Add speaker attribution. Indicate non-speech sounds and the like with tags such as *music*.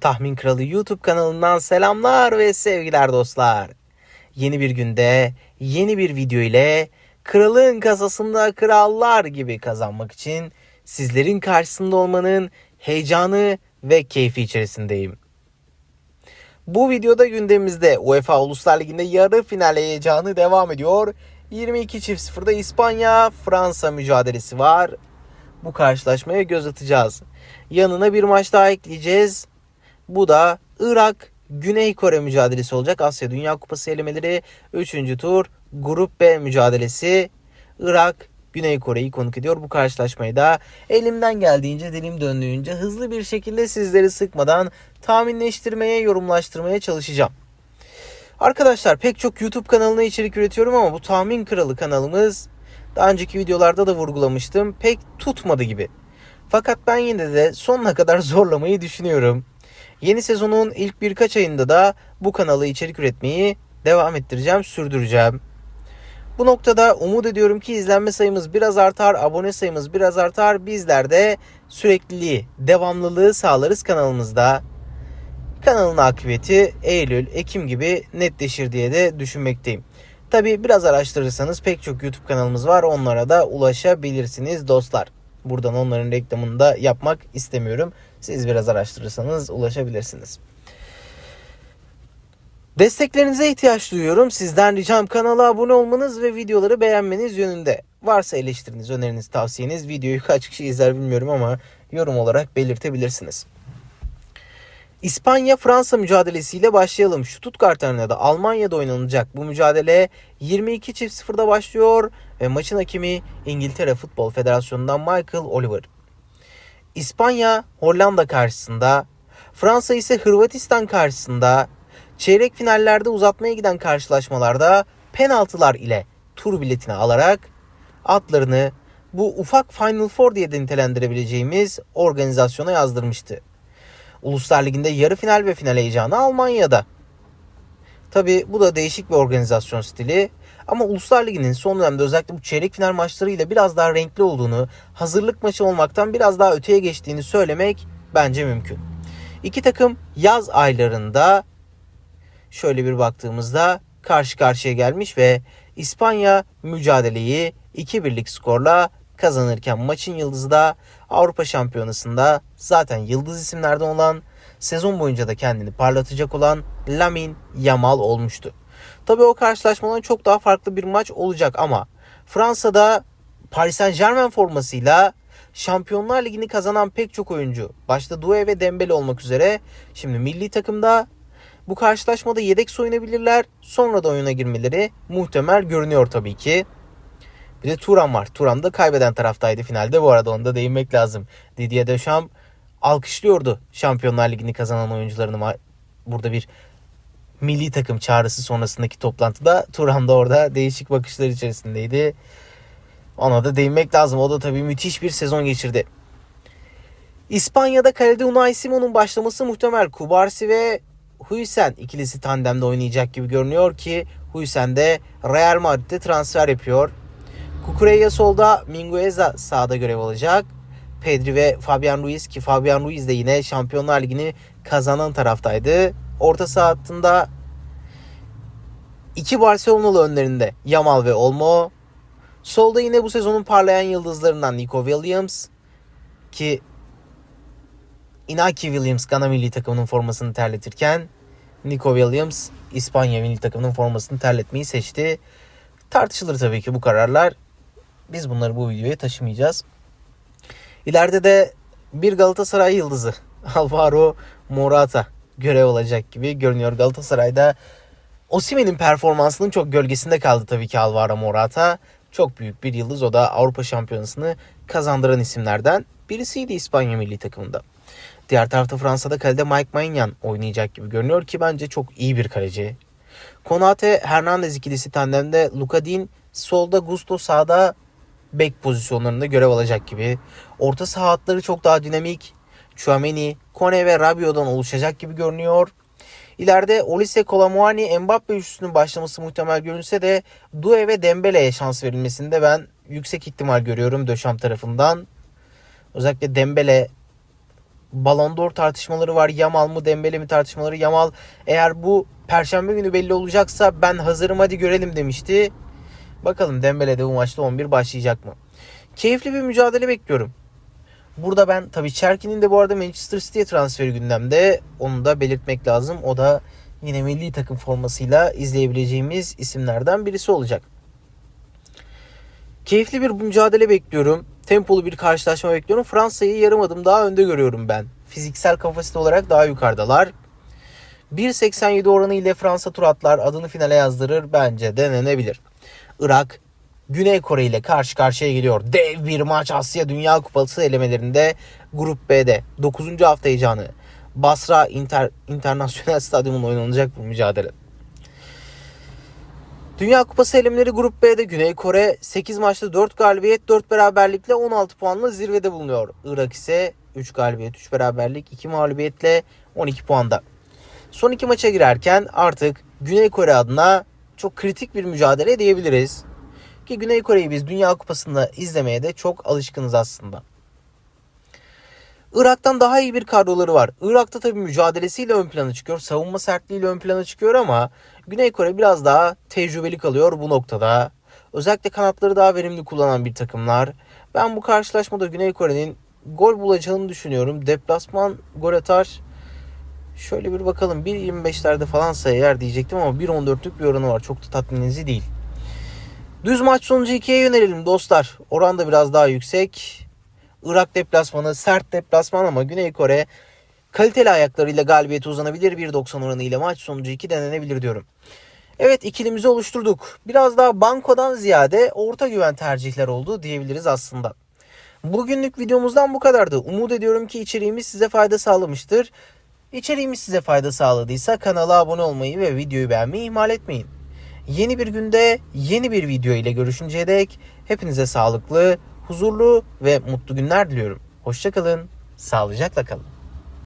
Speaker 1: Tahmin Kralı YouTube kanalından selamlar ve sevgiler dostlar. Yeni bir günde yeni bir video ile kralın kasasında krallar gibi kazanmak için sizlerin karşısında olmanın heyecanı ve keyfi içerisindeyim. Bu videoda gündemimizde UEFA Uluslar Ligi'nde yarı final heyecanı devam ediyor. 22 çift sıfırda İspanya Fransa mücadelesi var. Bu karşılaşmaya göz atacağız. Yanına bir maç daha ekleyeceğiz. Bu da Irak Güney Kore mücadelesi olacak. Asya Dünya Kupası elemeleri 3. tur Grup B mücadelesi. Irak Güney Kore'yi konuk ediyor. Bu karşılaşmayı da elimden geldiğince dilim döndüğünce hızlı bir şekilde sizleri sıkmadan tahminleştirmeye, yorumlaştırmaya çalışacağım. Arkadaşlar pek çok YouTube kanalına içerik üretiyorum ama bu Tahmin Kralı kanalımız daha önceki videolarda da vurgulamıştım. Pek tutmadı gibi. Fakat ben yine de sonuna kadar *laughs* zorlamayı düşünüyorum. Yeni sezonun ilk birkaç ayında da bu kanala içerik üretmeyi devam ettireceğim, sürdüreceğim. Bu noktada umut ediyorum ki izlenme sayımız biraz artar, abone sayımız biraz artar. Bizler de sürekliliği, devamlılığı sağlarız kanalımızda. Kanalın akıbeti Eylül, Ekim gibi netleşir diye de düşünmekteyim. Tabi biraz araştırırsanız pek çok YouTube kanalımız var. Onlara da ulaşabilirsiniz dostlar. Buradan onların reklamını da yapmak istemiyorum. Siz biraz araştırırsanız ulaşabilirsiniz. Desteklerinize ihtiyaç duyuyorum. Sizden ricam kanala abone olmanız ve videoları beğenmeniz yönünde. Varsa eleştiriniz, öneriniz, tavsiyeniz videoyu kaç kişi izler bilmiyorum ama yorum olarak belirtebilirsiniz. İspanya-Fransa mücadelesiyle başlayalım. Stuttgart Arena'da Almanya'da oynanacak bu mücadele 22 çift sıfırda başlıyor ve maçın hakemi İngiltere Futbol Federasyonu'ndan Michael Oliver. İspanya Hollanda karşısında, Fransa ise Hırvatistan karşısında çeyrek finallerde uzatmaya giden karşılaşmalarda penaltılar ile tur biletini alarak atlarını bu ufak Final Four diye de nitelendirebileceğimiz organizasyona yazdırmıştı. Uluslar Ligi'nde yarı final ve final heyecanı Almanya'da. Tabi bu da değişik bir organizasyon stili. Ama Uluslar Ligi'nin son dönemde özellikle bu çeyrek final maçlarıyla biraz daha renkli olduğunu, hazırlık maçı olmaktan biraz daha öteye geçtiğini söylemek bence mümkün. İki takım yaz aylarında şöyle bir baktığımızda karşı karşıya gelmiş ve İspanya mücadeleyi 2-1'lik skorla kazanırken maçın yıldızı da Avrupa Şampiyonası'nda zaten yıldız isimlerden olan sezon boyunca da kendini parlatacak olan Lamin Yamal olmuştu. Tabii o karşılaşmadan çok daha farklı bir maç olacak ama Fransa'da Paris Saint Germain formasıyla Şampiyonlar Ligi'ni kazanan pek çok oyuncu başta Doué ve Dembele olmak üzere şimdi milli takımda bu karşılaşmada yedek soyunabilirler. Sonra da oyuna girmeleri muhtemel görünüyor tabii ki. Bir de Turan var. Turan da kaybeden taraftaydı finalde. Bu arada onu da değinmek lazım. Didier Deschamps alkışlıyordu Şampiyonlar Ligi'ni kazanan oyuncularını. Burada bir milli takım çağrısı sonrasındaki toplantıda Turan da orada değişik bakışlar içerisindeydi. Ona da değinmek lazım. O da tabii müthiş bir sezon geçirdi. İspanya'da kalede Unai Simon'un başlaması muhtemel. Kubarsi ve Huysen ikilisi tandemde oynayacak gibi görünüyor ki Huysen de Real Madrid'de transfer yapıyor. Kukureya solda, Mingueza sağda görev alacak. Pedri ve Fabian Ruiz ki Fabian Ruiz de yine Şampiyonlar Ligi'ni kazanan taraftaydı. Orta saha iki Barcelonalı önlerinde Yamal ve Olmo. Solda yine bu sezonun parlayan yıldızlarından Nico Williams ki Inaki Williams Gana milli takımının formasını terletirken Nico Williams İspanya milli takımının formasını terletmeyi seçti. Tartışılır tabii ki bu kararlar. Biz bunları bu videoya taşımayacağız. İleride de bir Galatasaray yıldızı *laughs* Alvaro Morata görev olacak gibi görünüyor. Galatasaray'da Osimhen'in performansının çok gölgesinde kaldı tabii ki Alvaro Morata. Çok büyük bir yıldız. O da Avrupa Şampiyonası'nı kazandıran isimlerden birisiydi İspanya milli takımında. Diğer tarafta Fransa'da kalede Mike Maignan oynayacak gibi görünüyor ki bence çok iyi bir kaleci. Konate Hernandez ikilisi tandemde Luka Din solda Gusto sağda bek pozisyonlarında görev alacak gibi. Orta saha çok daha dinamik. Chouameni, Kone ve Rabiot'dan oluşacak gibi görünüyor. İleride Olise Kolamuani Mbappe üçlüsünün başlaması muhtemel görünse de Due ve Dembele'ye şans verilmesinde ben yüksek ihtimal görüyorum Döşam tarafından. Özellikle Dembele Ballon d'Or tartışmaları var. Yamal mı Dembele mi tartışmaları. Yamal eğer bu perşembe günü belli olacaksa ben hazırım hadi görelim demişti. Bakalım Dembele de bu maçta 11 başlayacak mı? Keyifli bir mücadele bekliyorum. Burada ben tabii Çerkin'in de bu arada Manchester City'ye transferi gündemde. Onu da belirtmek lazım. O da yine milli takım formasıyla izleyebileceğimiz isimlerden birisi olacak. Keyifli bir mücadele bekliyorum. Tempolu bir karşılaşma bekliyorum. Fransa'yı yarım adım daha önde görüyorum ben. Fiziksel kapasite olarak daha yukarıdalar. 1.87 oranı ile Fransa tur atlar adını finale yazdırır bence denenebilir. Irak Güney Kore ile karşı karşıya geliyor. Dev bir maç Asya Dünya Kupası elemelerinde Grup B'de 9. hafta heyecanı. Basra Inter, Internasyonel Stadyumunda oynanacak bu mücadele. Dünya Kupası elemeleri Grup B'de Güney Kore 8 maçta 4 galibiyet 4 beraberlikle 16 puanla zirvede bulunuyor. Irak ise 3 galibiyet 3 beraberlik 2 mağlubiyetle 12 puanda. Son iki maça girerken artık Güney Kore adına çok kritik bir mücadele diyebiliriz. Ki Güney Kore'yi biz Dünya Kupası'nda izlemeye de çok alışkınız aslında. Irak'tan daha iyi bir kadroları var. Irak'ta tabii mücadelesiyle ön plana çıkıyor. Savunma sertliğiyle ön plana çıkıyor ama Güney Kore biraz daha tecrübeli kalıyor bu noktada. Özellikle kanatları daha verimli kullanan bir takımlar. Ben bu karşılaşmada Güney Kore'nin gol bulacağını düşünüyorum. Deplasman gol atar. Şöyle bir bakalım 1.25'lerde falan sayar diyecektim ama 1.14'lük bir oranı var. Çok da tatmininizi değil. Düz maç sonucu 2'ye yönelelim dostlar. Oran da biraz daha yüksek. Irak deplasmanı sert deplasman ama Güney Kore kaliteli ayaklarıyla galibiyete uzanabilir. 1.90 oranı ile maç sonucu 2 denenebilir diyorum. Evet ikilimizi oluşturduk. Biraz daha bankodan ziyade orta güven tercihler oldu diyebiliriz aslında. Bugünlük videomuzdan bu kadardı. Umut ediyorum ki içeriğimiz size fayda sağlamıştır. İçeriğimiz size fayda sağladıysa kanala abone olmayı ve videoyu beğenmeyi ihmal etmeyin. Yeni bir günde yeni bir video ile görüşünceye dek hepinize sağlıklı, huzurlu ve mutlu günler diliyorum. Hoşçakalın, sağlıcakla kalın.